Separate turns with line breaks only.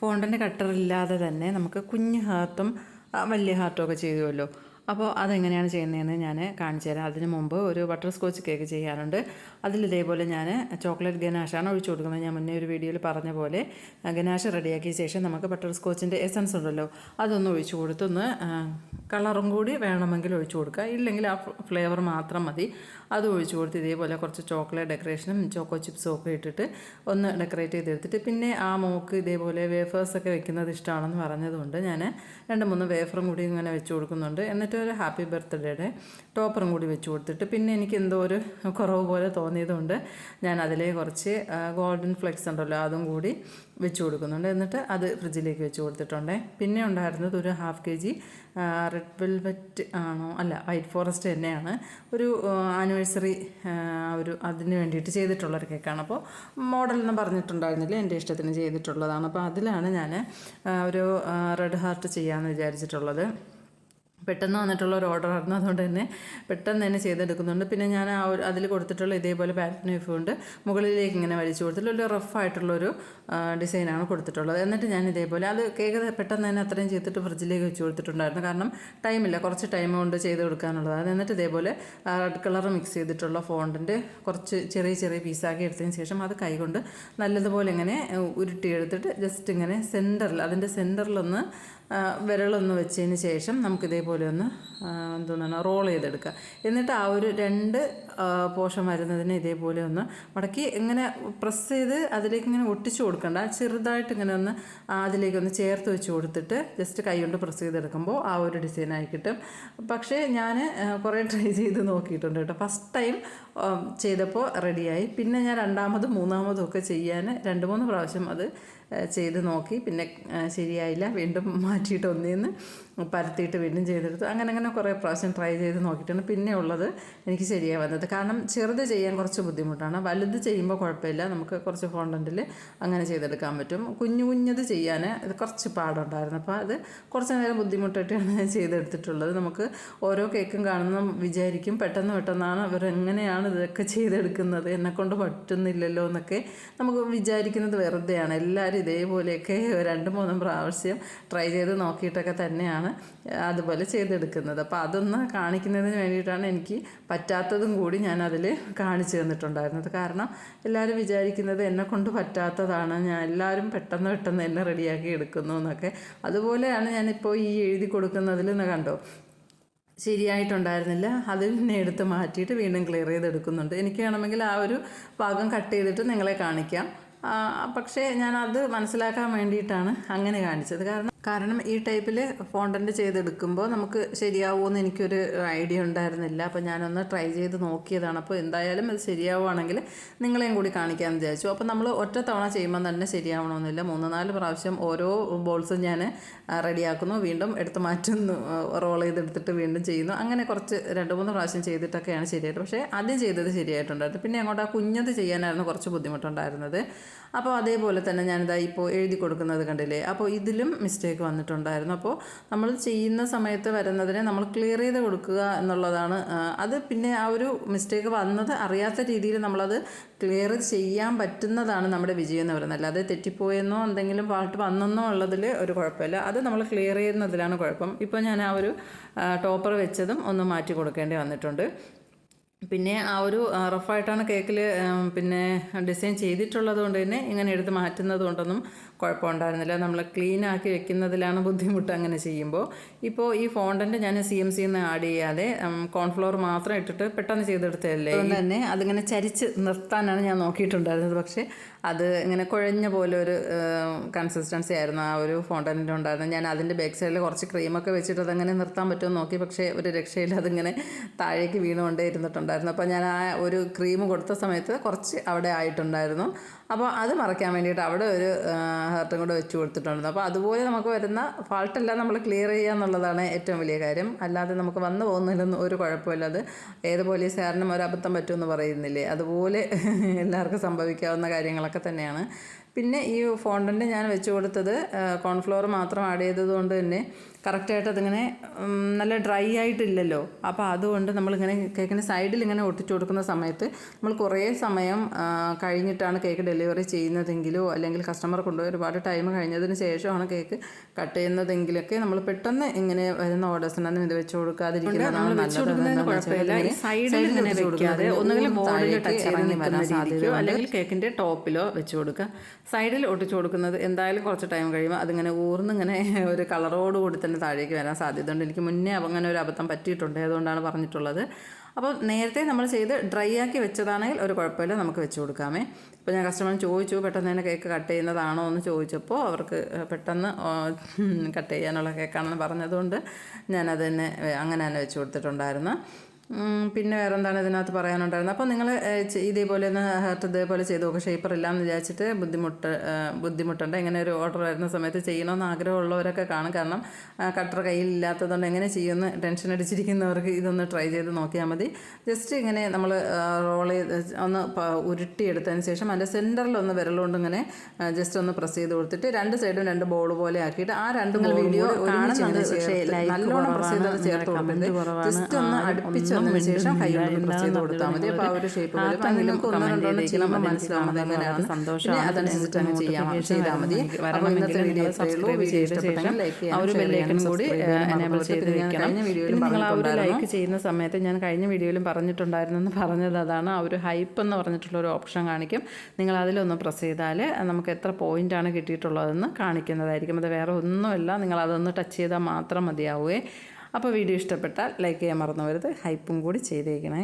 Fondant cutter ഇല്ലാതെ തന്നെ നമുക്ക് കുഞ്ഞ് ഹാർട്ടും വലിയ ഹാർട്ടും ഒക്കെ ചെയ്യുമല്ലോ അപ്പോൾ അതെങ്ങനെയാണ് ചെയ്യുന്നതെന്ന് ഞാൻ കാണിച്ചു തരാം. അതിന് മുമ്പ് ഒരു ബട്ടർ സ്കോച്ച് കേക്ക് ചെയ്യാറുണ്ട്. അതിൽ ഇതേപോലെ ഞാൻ ചോക്ലേറ്റ് ഗനാഷാണ് ഒഴിച്ചു കൊടുക്കുന്നത്. ഞാൻ മുന്നേ ഒരു വീഡിയോയിൽ പറഞ്ഞ പോലെ ഗനാഷ് റെഡിയാക്കിയ ശേഷം നമുക്ക് ബട്ടർ സ്കോച്ചിന്റെ എസൻസ് ഉണ്ടല്ലോ അതൊന്ന് ഒഴിച്ചു കൊടുത്തൊന്ന് കളറും കൂടി വേണമെങ്കിൽ ഒഴിച്ചു കൊടുക്കുക. ഇല്ലെങ്കിൽ ആ ഫ്ലേവർ മാത്രം മതി. അത് ഒഴിച്ചു കൊടുത്ത് ഇതേപോലെ കുറച്ച് ചോക്ലേറ്റ് ഡെക്കറേഷനും ചോക്കോ ചിപ്സും ഒക്കെ ഇട്ടിട്ട് ഒന്ന് ഡെക്കറേറ്റ് ചെയ്തെടുത്തിട്ട് പിന്നെ ആ മോക്ക് ഇതേപോലെ വേഫേഴ്സ് ഒക്കെ വെക്കുന്നത് ഇഷ്ടമാണെന്ന് പറഞ്ഞതുകൊണ്ട് ഞാൻ രണ്ട് മൂന്ന് വേഫറും കൂടി ഇങ്ങനെ വെച്ച് കൊടുക്കുന്നുണ്ട്. എന്നിട്ട് ഒരു ഹാപ്പി ബർത്ത്ഡേയുടെ ടോപ്പറും കൂടി വെച്ച് കൊടുത്തിട്ട് പിന്നെ എനിക്ക് എന്തോ ഒരു കുറവ് പോലെ തോന്നിയതുകൊണ്ട് ഞാൻ അതിലെ കുറച്ച് ഗോൾഡൻ ഫ്ലെക്സ് ഉണ്ടല്ലോ അതും കൂടി വെച്ച് കൊടുക്കുന്നുണ്ട്. എന്നിട്ട് അത് ഫ്രിഡ്ജിലേക്ക് വെച്ച് കൊടുത്തിട്ടുണ്ട്. പിന്നെ ഉണ്ടായിരുന്നത് ഒരു half K G red velvet ആണോ? അല്ല വൈറ്റ് ഫോറസ്റ്റ് തന്നെയാണ്. ഒരു ആനിവേഴ്സറി ഒരു അതിന് വേണ്ടിയിട്ട് ചെയ്തിട്ടുള്ള ഒരു കേക്കാണ്. അപ്പോൾ മോഡൽ എന്ന് പറഞ്ഞിട്ടുണ്ടായിരുന്നില്ല? എന്റെ ഇഷ്ടത്തിന് ചെയ്തിട്ടുള്ളതാണ്. അപ്പോൾ അതിലാണ് ഞാൻ ഒരു റെഡ് ഹാർട്ട് ചെയ്യാമെന്ന് വിചാരിച്ചിട്ടുള്ളത്. പെട്ടെന്ന് വന്നിട്ടുള്ള ഒരു ഓർഡർ ആയിരുന്നു. അതുകൊണ്ട് തന്നെ പെട്ടെന്ന് തന്നെ ചെയ്തെടുക്കുന്നുണ്ട്. പിന്നെ ഞാൻ ആ ഒരു അതിൽ കൊടുത്തിട്ടുള്ള ഇതേപോലെ പാറ്റേൺ നൈഫ് കൊണ്ട് മുകളിലേക്ക് ഇങ്ങനെ വലിച്ചു കൊടുത്തിട്ടുള്ള ഒരു റഫ് ആയിട്ടുള്ളൊരു ഡിസൈനാണ് കൊടുത്തിട്ടുള്ളത്. എന്നിട്ട് ഞാൻ ഇതേപോലെ അത് കേക്ക് പെട്ടെന്ന് തന്നെ അത്രയും ചെയ്തിട്ട് ഫ്രിഡ്ജിലേക്ക് വെച്ച് കൊടുത്തിട്ടുണ്ടായിരുന്നു. കാരണം ടൈമില്ല കുറച്ച് ടൈം കൊണ്ട് ചെയ്ത് കൊടുക്കാനുള്ളതാണ് എന്നിട്ട് ഇതേപോലെ റെഡ് കളർ മിക്സ് ചെയ്തിട്ടുള്ള ഫോണ്ടിന്റെ കുറച്ച് ചെറിയ ചെറിയ പീസാക്കി എടുത്തതിന് ശേഷം അത് കൈകൊണ്ട് നല്ലതുപോലെ ഇങ്ങനെ ഉരുട്ടിയെടുത്തിട്ട് ജസ്റ്റ് ഇങ്ങനെ സെന്ററിൽ അതിന്റെ സെന്ററിലൊന്ന് വിരളൊന്ന് വെച്ചതിന് ശേഷം നമുക്കിതേപോലെ ഒന്ന് എന്തോന്നാണ് റോൾ ചെയ്തെടുക്കുക എന്നിട്ട് ആ ഒരു രണ്ട് പോഷം വരുന്നതിന് ഇതേപോലെ ഒന്ന് മടക്കി ഇങ്ങനെ പ്രസ് ചെയ്ത് അതിലേക്ക് ഇങ്ങനെ ഒട്ടിച്ചു കൊടുക്കണ്ട. ചെറുതായിട്ട് ഇങ്ങനെ ഒന്ന് അതിലേക്കൊന്ന് ചേർത്ത് വെച്ച് കൊടുത്തിട്ട് ജസ്റ്റ് കൈ കൊണ്ട് പ്രസ് ചെയ്തെടുക്കുമ്പോൾ ആ ഒരു ഡിസൈനായി കിട്ടും. പക്ഷേ ഞാൻ കുറേ ട്രൈ ചെയ്ത് നോക്കിയിട്ടുണ്ട് കേട്ടോ. ഫസ്റ്റ് ടൈം ചെയ്തപ്പോൾ റെഡിയായി. പിന്നെ ഞാൻ രണ്ടാമതും മൂന്നാമതും ഒക്കെ ചെയ്യാൻ രണ്ട് മൂന്ന് പ്രാവശ്യം അത് ചെയ്ത് നോക്കി. പിന്നെ ശരിയായില്ല. വീണ്ടും മാറ്റിയിട്ട് ഒന്നേന്ന് പരത്തിയിട്ട് വീണ്ടും ചെയ്തെടുത്തു. അങ്ങനെ അങ്ങനെ കുറേ പ്രാവശ്യം ട്രൈ ചെയ്ത് നോക്കിയിട്ടാണ് പിന്നെ ഉള്ളത് എനിക്ക് ശരിയായി വന്നത്. കാരണം ചെറുത് ചെയ്യാൻ കുറച്ച് ബുദ്ധിമുട്ടാണ്. വലുത് ചെയ്യുമ്പോൾ കുഴപ്പമില്ല. നമുക്ക് കുറച്ച് ഫോണ്ടന്റിൽ അങ്ങനെ ചെയ്തെടുക്കാൻ പറ്റും. കുഞ്ഞു കുഞ്ഞത് ചെയ്യാൻ ഇത് കുറച്ച് പാടുണ്ടായിരുന്നു. അപ്പോൾ അത് കുറച്ച് നേരം ബുദ്ധിമുട്ടായിട്ടാണ് ഞാൻ ചെയ്തെടുത്തിട്ടുള്ളത്. നമുക്ക് ഓരോ കേക്കും കാണുന്ന വിചാരിക്കും. പെട്ടെന്ന് പെട്ടെന്നാണ് അവർ എങ്ങനെയാണ് ഇതൊക്കെ ചെയ്തെടുക്കുന്നത്. എന്നെക്കൊണ്ട് പറ്റുന്നില്ലല്ലോ എന്നൊക്കെ നമുക്ക് വിചാരിക്കുന്നത് വെറുതെയാണ്. എല്ലാവരും ഇതേപോലെയൊക്കെ രണ്ട് മൂന്നും പ്രാവശ്യം ട്രൈ ചെയ്ത് നോക്കിയിട്ടൊക്കെ തന്നെയാണ് അതുപോലെ ചെയ്തെടുക്കുന്നത്. അപ്പോൾ അതൊന്ന് കാണിക്കുന്നതിന് വേണ്ടിയിട്ടാണ് എനിക്ക് പറ്റാത്തതും കൂടി ഞാൻ അതിൽ കാണിച്ചു തന്നിട്ടുണ്ടായിരുന്നത്. കാരണം എല്ലാവരും വിചാരിക്കുന്നത് എന്നെ കൊണ്ട് പറ്റാത്തതാണ് ഞാൻ എല്ലാവരും പെട്ടെന്ന് പെട്ടെന്ന് എന്നെ റെഡിയാക്കി എടുക്കുന്നു എന്നൊക്കെ. അതുപോലെയാണ് ഞാനിപ്പോൾ ഈ എഴുതി കൊടുക്കുന്നതിൽ നിന്ന് കണ്ടോ? ശരിയായിട്ടുണ്ടായിരുന്നില്ല. അത് പിന്നെ എടുത്ത് മാറ്റിയിട്ട് വീണ്ടും ക്ലിയർ ചെയ്തെടുക്കുന്നുണ്ട്. എനിക്ക് വേണമെങ്കിൽ ആ ഒരു ഭാഗം കട്ട് ചെയ്തിട്ട് നിങ്ങളെ കാണിക്കാം. പക്ഷേ ഞാൻ അത് മനസ്സിലാക്കാൻ വേണ്ടിയിട്ടാണ് അങ്ങനെ കാണിച്ചത്. കാരണം കാരണം ഈ ടൈപ്പിൽ ഫോണ്ടന്റ് ചെയ്തെടുക്കുമ്പോൾ നമുക്ക് ശരിയാവുമെന്ന് എനിക്കൊരു ഐഡിയ ഉണ്ടായിരുന്നില്ല. അപ്പോൾ ഞാനൊന്ന് ട്രൈ ചെയ്ത് നോക്കിയതാണ്. അപ്പോൾ എന്തായാലും അത് ശരിയാവുകയാണെങ്കിൽ നിങ്ങളെയും കൂടി കാണിക്കാമെന്ന് വിചാരിച്ചു. അപ്പോൾ നമ്മൾ ഒറ്റ തവണ ചെയ്യുമ്പോൾ തന്നെ ശരിയാവണമെന്നില്ല മൂന്ന് നാല് പ്രാവശ്യം ഓരോ ബോൾസും ഞാൻ റെഡിയാക്കുന്നു വീണ്ടും എടുത്ത് മാറ്റുന്നു. റോൾ ചെയ്തെടുത്തിട്ട് വീണ്ടും ചെയ്യുന്നു. അങ്ങനെ കുറച്ച് രണ്ട് മൂന്ന് പ്രാവശ്യം ചെയ്തിട്ടൊക്കെയാണ് ശരിയായിട്ട്. പക്ഷേ ആദ്യം ചെയ്തത് ശരിയായിട്ടുണ്ടായിരുന്നു. പിന്നെ അങ്ങോട്ട് ആ കുഞ്ഞത് ചെയ്യാനായിരുന്നു കുറച്ച് ബുദ്ധിമുട്ടുണ്ടായിരുന്നത്. അപ്പോൾ അതേപോലെ തന്നെ ഞാനിതാ ഇപ്പോൾ എഴുതി കൊടുക്കുന്നത് കണ്ടില്ലേ? അപ്പോൾ ഇതിലും മിസ്റ്റേക്ക് വന്നിട്ടുണ്ടായിരുന്നു. അപ്പോൾ നമ്മൾ ചെയ്യുന്ന സമയത്ത് വരുന്നതിനെ നമ്മൾ ക്ലിയർ ചെയ്ത് കൊടുക്കുക എന്നുള്ളതാണ്. അത് പിന്നെ ആ ഒരു മിസ്റ്റേക്ക് വന്നത് അറിയാത്ത രീതിയിൽ നമ്മളത് ക്ലിയർ ചെയ്യാൻ പറ്റുന്നതാണ് നമ്മുടെ വിജയം എന്ന് പറയുന്നത്. അല്ലാതെ തെറ്റിപ്പോയെന്നോ എന്തെങ്കിലും പാട്ട് വന്നെന്നോ ഉള്ളതിൽ ഒരു കുഴപ്പമില്ല. അത് നമ്മൾ ക്ലിയർ ചെയ്യുന്നതിലാണ് കുഴപ്പം. ഇപ്പോൾ ഞാൻ ആ ഒരു ടോപ്പർ വെച്ചതും ഒന്ന് മാറ്റി കൊടുക്കേണ്ടി വന്നിട്ടുണ്ട്. പിന്നെ ആ ഒരു റഫായിട്ടാണ് കേക്കിൽ പിന്നെ ഡിസൈൻ ചെയ്തിട്ടുള്ളത് കൊണ്ട് തന്നെ ഇങ്ങനെ എടുത്ത് മാറ്റുന്നത് കൊണ്ടൊന്നും കുഴപ്പമുണ്ടായിരുന്നില്ല. നമ്മൾ ക്ലീൻ ആക്കി വെക്കുന്നതിലാണ് ബുദ്ധിമുട്ട് അങ്ങനെ ചെയ്യുമ്പോൾ. ഇപ്പോൾ ഈ ഫോണ്ടന്റ് ഞാൻ സി എം സിന്ന് ആഡ് ചെയ്യാതെ കോൺഫ്ലോർ മാത്രം ഇട്ടിട്ട് പെട്ടെന്ന് ചെയ്തെടുത്തതല്ലേ? അതുകൊണ്ട് തന്നെ അതിങ്ങനെ ചരിച്ച് നിർത്താനാണ് ഞാൻ നോക്കിയിട്ടുണ്ടായിരുന്നത്. പക്ഷേ അത് ഇങ്ങനെ കുഴഞ്ഞ പോലെ ഒരു കൺസിസ്റ്റൻസി ആയിരുന്നു ആ ഒരു ഫോണ്ടന്റിന്റെ ഉണ്ടായിരുന്നത്. ഞാൻ അതിന്റെ ബാക്ക് സൈഡിൽ കുറച്ച് ക്രീമൊക്കെ വെച്ചിട്ട് അതങ്ങനെ നിർത്താൻ പറ്റുമെന്ന് നോക്കി. പക്ഷേ ഒരു രക്ഷയിൽ അതിങ്ങനെ താഴേക്ക് വീണുകൊണ്ടേ ഇരുന്നിട്ടുണ്ടായിരുന്നു അപ്പോൾ ഞാൻ ആ ഒരു ക്രീം കൊടുത്ത സമയത്ത് കുറച്ച് അവിടെ ആയിട്ടുണ്ടായിരുന്നു. അപ്പോൾ അത് മറയ്ക്കാൻ വേണ്ടിയിട്ട് അവിടെ ഒരു ഹേർട്ടും കൂടെ വെച്ച് കൊടുത്തിട്ടുണ്ടായിരുന്നു. അപ്പോൾ അതുപോലെ നമുക്ക് വരുന്ന ഫാൾട്ടെല്ലാം നമ്മൾ ക്ലിയർ ചെയ്യുക എന്നുള്ളതാണ് ഏറ്റവും വലിയ കാര്യം. അല്ലാതെ നമുക്ക് വന്നു പോകുന്നതിലൊന്നും ഒരു കുഴപ്പമില്ല. അത് ഏത് പോലീസുകാരനും ഒരു അബദ്ധം പറ്റുമെന്ന് പറയുന്നില്ലേ? അതുപോലെ എല്ലാവർക്കും സംഭവിക്കാവുന്ന കാര്യങ്ങളൊക്കെ തന്നെയാണ്. പിന്നെ ഈ ഫോണ്ടന്റ് ഞാൻ വെച്ച് കൊടുത്തത് കോൺഫ്ലോർ മാത്രം ആഡ് ചെയ്തത് കൊണ്ട് തന്നെ കറക്റ്റായിട്ട് അതിങ്ങനെ നല്ല ഡ്രൈ ആയിട്ടില്ലല്ലോ. അപ്പോൾ അതുകൊണ്ട് നമ്മളിങ്ങനെ കേക്കിന്റെ സൈഡിൽ ഇങ്ങനെ ഒട്ടിച്ചു കൊടുക്കുന്ന സമയത്ത് നമ്മൾ കുറേ സമയം കഴിഞ്ഞിട്ടാണ് കേക്ക് ഡെലിവറി ചെയ്യുന്നതെങ്കിലോ അല്ലെങ്കിൽ കസ്റ്റമർ കൊണ്ടുപോയി ഒരുപാട് ടൈം കഴിഞ്ഞതിന് ശേഷമാണ് കേക്ക് കട്ട് ചെയ്യുന്നതെങ്കിലൊക്കെ നമ്മൾ പെട്ടെന്ന് ഇങ്ങനെ വരുന്ന ഓർഡേഴ്സിനൊന്നും ഇത് വെച്ച് കൊടുക്കാതിരിക്കുന്നതാണ് നല്ലത്.
സൈഡിൽ ഇങ്ങനെ വെക്കാതെ ഒന്നുകിൽ ടച്ച്
ഇറങ്ങി വരാൻ
അല്ലെങ്കിൽ കേക്കിന്റെ ടോപ്പിലോ വെച്ച് കൊടുക്കുക.
സൈഡിൽ ഒട്ടിച്ചു കൊടുക്കുന്നത് എന്തായാലും കുറച്ച് ടൈം കഴിയുമ്പോൾ അതിങ്ങനെ ഊർന്ന് ഇങ്ങനെ ഒരു കളറോട് കൂടി തന്നെ താഴേക്ക് വരാൻ സാധ്യതയുണ്ട്. എനിക്ക് മുന്നേ അങ്ങനെ ഒരു അബദ്ധം പറ്റിയിട്ടുണ്ട് അതുകൊണ്ടാണ് പറഞ്ഞിട്ടുള്ളത്. അപ്പോൾ നേരത്തെ നമ്മൾ ചെയ്ത് ഡ്രൈ ആക്കി വെച്ചതാണെങ്കിൽ ഒരു കുഴപ്പമില്ല നമുക്ക് വെച്ച് കൊടുക്കാമേ. അപ്പോൾ ഞാൻ കസ്റ്റമർ ചോദിച്ചു പെട്ടെന്ന് തന്നെ കേക്ക് കട്ട് ചെയ്യുന്നതാണോ? എന്ന് ചോദിച്ചപ്പോൾ അവർക്ക് പെട്ടെന്ന് കട്ട് ചെയ്യാനുള്ള കേക്കാണെന്ന് പറഞ്ഞതുകൊണ്ട് ഞാനത് തന്നെ അങ്ങനെ തന്നെ വെച്ച് കൊടുത്തിട്ടുണ്ടായിരുന്നു. പിന്നെ വേറെ എന്താണ് ഇതിനകത്ത് പറയാനുണ്ടായിരുന്നത്? അപ്പോൾ നിങ്ങൾ ഇതേപോലെ ഒന്ന് ഹെർട്ട് ഇതേപോലെ ചെയ്ത് നോക്കുക ഷേപ്പർ ഇല്ലാന്ന് വിചാരിച്ചിട്ട് ബുദ്ധിമുട്ട് ബുദ്ധിമുട്ടുണ്ട്. ഇങ്ങനെ ഒരു ഓർഡർ വരുന്ന സമയത്ത് ചെയ്യണമെന്ന് ആഗ്രഹമുള്ളവരൊക്കെ കാണും. കാരണം കട്ടർ കയ്യിലില്ലാത്തതുകൊണ്ട് എങ്ങനെ ചെയ്യുമെന്ന് ടെൻഷൻ അടിച്ചിരിക്കുന്നവർക്ക് ഇതൊന്ന് ട്രൈ ചെയ്ത് നോക്കിയാൽ മതി. ജസ്റ്റ് ഇങ്ങനെ നമ്മൾ റോൾ ചെയ്ത് ഒന്ന് ഉരുട്ടിയെടുത്തതിന് ശേഷം അതിന്റെ സെന്ററിൽ ഒന്ന് വിരലുകൊണ്ട് ഇങ്ങനെ ജസ്റ്റ് ഒന്ന് പ്രസ് ചെയ്ത് കൊടുത്തിട്ട് രണ്ട് സൈഡും രണ്ട് ബോൾ പോലെ ആക്കിയിട്ട് ആ രണ്ടും വീഡിയോ കാണുന്നുണ്ട് പക്ഷേ നല്ലോണം പ്രസ് ചെയ്ത് ചേർത്ത് കൊടുക്കുന്നുണ്ട് ജസ്റ്റ് ഒന്ന് അടുപ്പിച്ച് വന്നതിന് ശേഷം കൈ കൊണ്ട് പ്രസ് ചെയ്ത് കൊടുത്താൽ മതി. അപ്പോൾ ആ ഒരു ഷേപ്പ് വരും അങ്ങനെ നിങ്ങൾക്ക് ഒന്നോ രണ്ടോ എണ്ണം ചെയ്യുമ്പോൾ മനസ്സിലാവുന്നത് എങ്ങനെയാണ് പിന്നെ അതനുസരിച്ച് അങ്ങ് ചെയ്യാൻ ചെയ്താൽ മതി. അപ്പോൾ ഇന്നത്തെ വീഡിയോ ഇത്രയേ ഉള്ളൂ. വീഡിയോ ഇഷ്ടപ്പെട്ടെങ്കിൽ ലൈക്ക്
ഒരു ബെല്ലൈക്കൺ കൂടി എനേബിൾ ചെയ്ത് വെക്കണം
കഴിഞ്ഞ വീഡിയോയിൽ
പിന്നെ നിങ്ങൾ ആ ഒരു ലൈക്ക് ചെയ്യുന്ന സമയത്ത് ഞാൻ കഴിഞ്ഞ വീഡിയോയിലും പറഞ്ഞിട്ടുണ്ടായിരുന്നു എന്ന് പറഞ്ഞത് അതാണ്. ആ ഒരു ഹൈപ്പ് എന്ന് പറഞ്ഞിട്ടുള്ള ഒരു ഓപ്ഷൻ കാണിക്കും. നിങ്ങൾ അതിലൊന്ന് പ്രസ് ചെയ്താൽ നമുക്ക് എത്ര പോയിന്റ് ആണ് കിട്ടിയിട്ടുള്ളതെന്ന് കാണിക്കുന്നതായിരിക്കും. അത് വേറെ ഒന്നുമല്ല. നിങ്ങൾ അതൊന്ന് ടച്ച് ചെയ്താൽ മാത്രം മതിയാവുകയെ അപ്പോൾ വീഡിയോ ഇഷ്ടപ്പെട്ടാൽ ലൈക്ക് ചെയ്യാൻ മറന്നു വരുത് ഹൈപ്പും കൂടി ചെയ്തേക്കണേ.